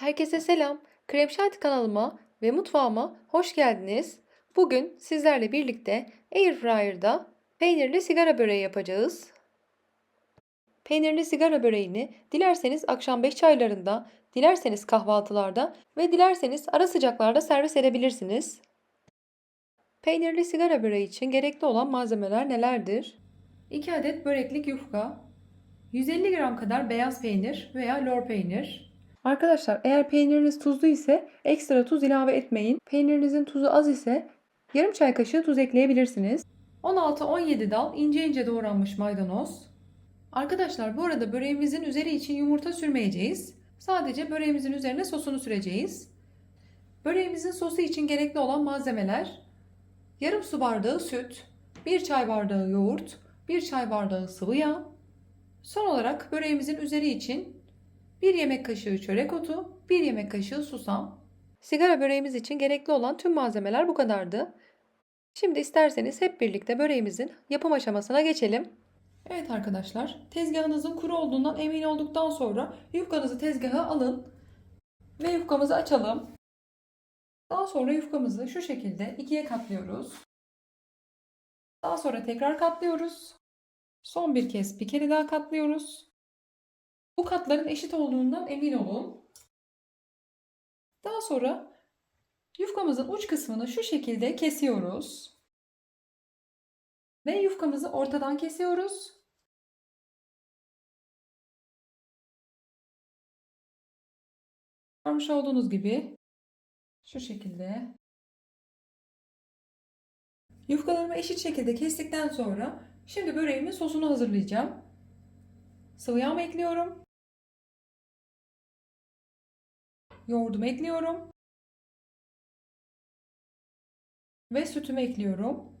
Herkese selam. Krem Şanti kanalıma ve mutfağıma hoş geldiniz. Bugün sizlerle birlikte Airfryer'da peynirli sigara böreği yapacağız. Peynirli sigara böreğini dilerseniz akşam 5 çaylarında, dilerseniz kahvaltılarda ve dilerseniz ara sıcaklarda servis edebilirsiniz. Peynirli sigara böreği için gerekli olan malzemeler nelerdir? 2 adet böreklik yufka, 150 gram kadar beyaz peynir veya lor peynir, Arkadaşlar eğer peyniriniz tuzlu ise ekstra tuz ilave etmeyin. Peynirinizin tuzu az ise yarım çay kaşığı tuz ekleyebilirsiniz. 16-17 dal ince ince doğranmış maydanoz. Arkadaşlar bu arada böreğimizin üzeri için yumurta sürmeyeceğiz. Sadece böreğimizin üzerine sosunu süreceğiz. Böreğimizin sosu için gerekli olan malzemeler yarım su bardağı süt, 1 çay bardağı yoğurt, 1 çay bardağı sıvı yağ. Son olarak böreğimizin üzeri için 1 yemek kaşığı çörek otu, 1 yemek kaşığı susam. Sigara böreğimiz için gerekli olan tüm malzemeler bu kadardı. Şimdi isterseniz hep birlikte böreğimizin yapım aşamasına geçelim. Evet arkadaşlar, tezgahınızın kuru olduğundan emin olduktan sonra yufkanızı tezgaha alın ve yufkamızı açalım. Daha sonra yufkamızı şu şekilde ikiye katlıyoruz. Daha sonra tekrar katlıyoruz. Son bir kez bir kere daha katlıyoruz. Bu katların eşit olduğundan emin olun. Daha sonra yufkamızın uç kısmını şu şekilde kesiyoruz. Ve yufkamızı ortadan kesiyoruz. Görmüş olduğunuz gibi şu şekilde yufkalarımı eşit şekilde kestikten sonra şimdi böreğimin sosunu hazırlayacağım. Sıvı yağ ekliyorum. Yoğurdumu ekliyorum. Ve sütümü ekliyorum.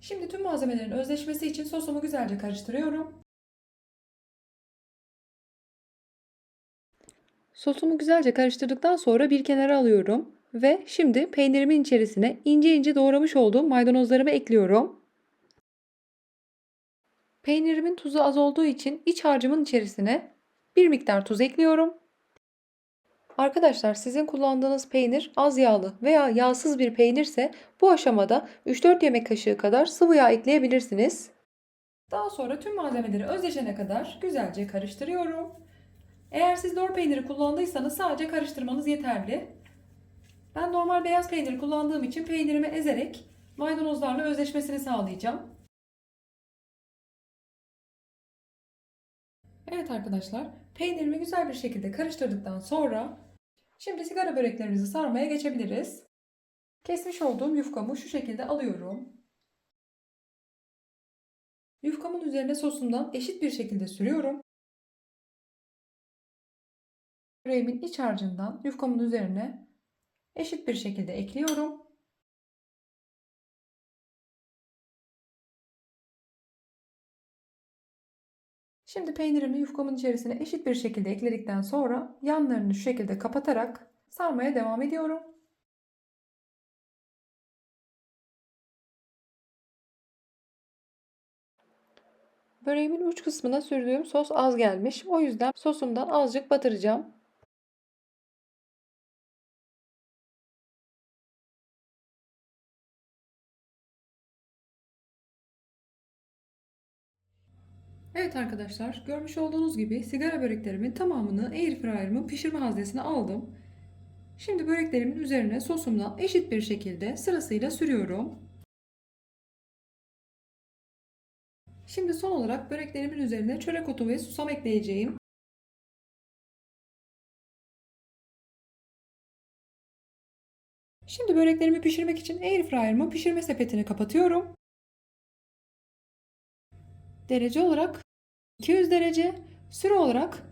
Şimdi tüm malzemelerin özleşmesi için sosumu güzelce karıştırıyorum. Sosumu güzelce karıştırdıktan sonra bir kenara alıyorum ve şimdi peynirimin içerisine ince ince doğramış olduğum maydanozlarımı ekliyorum. Peynirimin tuzu az olduğu için iç harcımın içerisine bir miktar tuz ekliyorum. Arkadaşlar sizin kullandığınız peynir az yağlı veya yağsız bir peynirse bu aşamada 3-4 yemek kaşığı kadar sıvı yağ ekleyebilirsiniz. Daha sonra tüm malzemeleri özleşene kadar güzelce karıştırıyorum. Eğer siz lor peyniri kullandıysanız sadece karıştırmanız yeterli. Ben normal beyaz peynir kullandığım için peynirimi ezerek maydanozlarla özleşmesini sağlayacağım. Evet arkadaşlar, peynirimi güzel bir şekilde karıştırdıktan sonra şimdi sigara böreklerimizi sarmaya geçebiliriz. Kesmiş olduğum yufkamı şu şekilde alıyorum. Yufkamın üzerine sosumdan eşit bir şekilde sürüyorum. Böreğimin iç harcından yufkamın üzerine eşit bir şekilde ekliyorum. Şimdi peynirimi yufkamın içerisine eşit bir şekilde ekledikten sonra yanlarını şu şekilde kapatarak sarmaya devam ediyorum. Böreğimin uç kısmına sürdüğüm sos az gelmiş. O yüzden sosumdan azıcık batıracağım. Evet arkadaşlar, görmüş olduğunuz gibi sigara böreklerimin tamamını airfryer'ımın pişirme haznesine aldım. Şimdi böreklerimin üzerine sosumdan eşit bir şekilde sırasıyla sürüyorum. Şimdi son olarak böreklerimin üzerine çörek otu ve susam ekleyeceğim. Şimdi böreklerimi pişirmek için airfryer'ımın pişirme sepetini kapatıyorum. Derece olarak 200 derece, süre olarak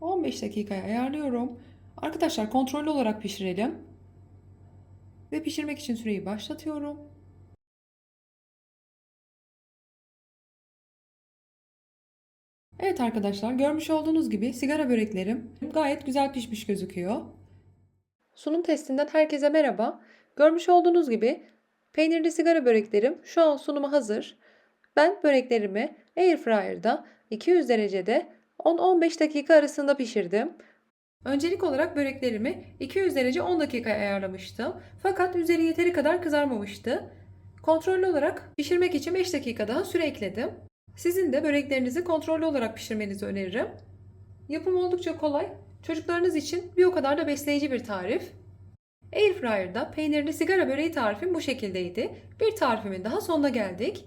15 dakikaya ayarlıyorum. Arkadaşlar kontrollü olarak pişirelim. Ve pişirmek için süreyi başlatıyorum. Evet arkadaşlar görmüş olduğunuz gibi sigara böreklerim gayet güzel pişmiş gözüküyor. Sunum testinden herkese merhaba. Görmüş olduğunuz gibi peynirli sigara böreklerim şu an sunuma hazır. Ben böreklerimi Airfryer'da 200 derecede 10-15 dakika arasında pişirdim. Öncelik olarak böreklerimi 200 derece 10 dakika ayarlamıştım. Fakat üzeri yeteri kadar kızarmamıştı. Kontrollü olarak pişirmek için 5 dakika daha süre ekledim. Sizin de böreklerinizi kontrollü olarak pişirmenizi öneririm. Yapım oldukça kolay. Çocuklarınız için bir o kadar da besleyici bir tarif. Airfryer'da peynirli sigara böreği tarifim bu şekildeydi. Bir tarifimin daha sonuna geldik.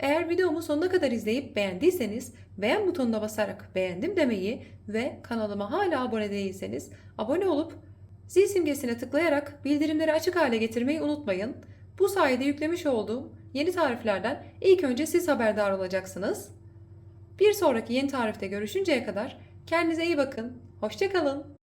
Eğer videomu sonuna kadar izleyip beğendiyseniz beğen butonuna basarak beğendim demeyi ve kanalıma hala abone değilseniz abone olup zil simgesine tıklayarak bildirimleri açık hale getirmeyi unutmayın. Bu sayede yüklemiş olduğum yeni tariflerden ilk önce siz haberdar olacaksınız. Bir sonraki yeni tarifte görüşünceye kadar kendinize iyi bakın. Hoşçakalın.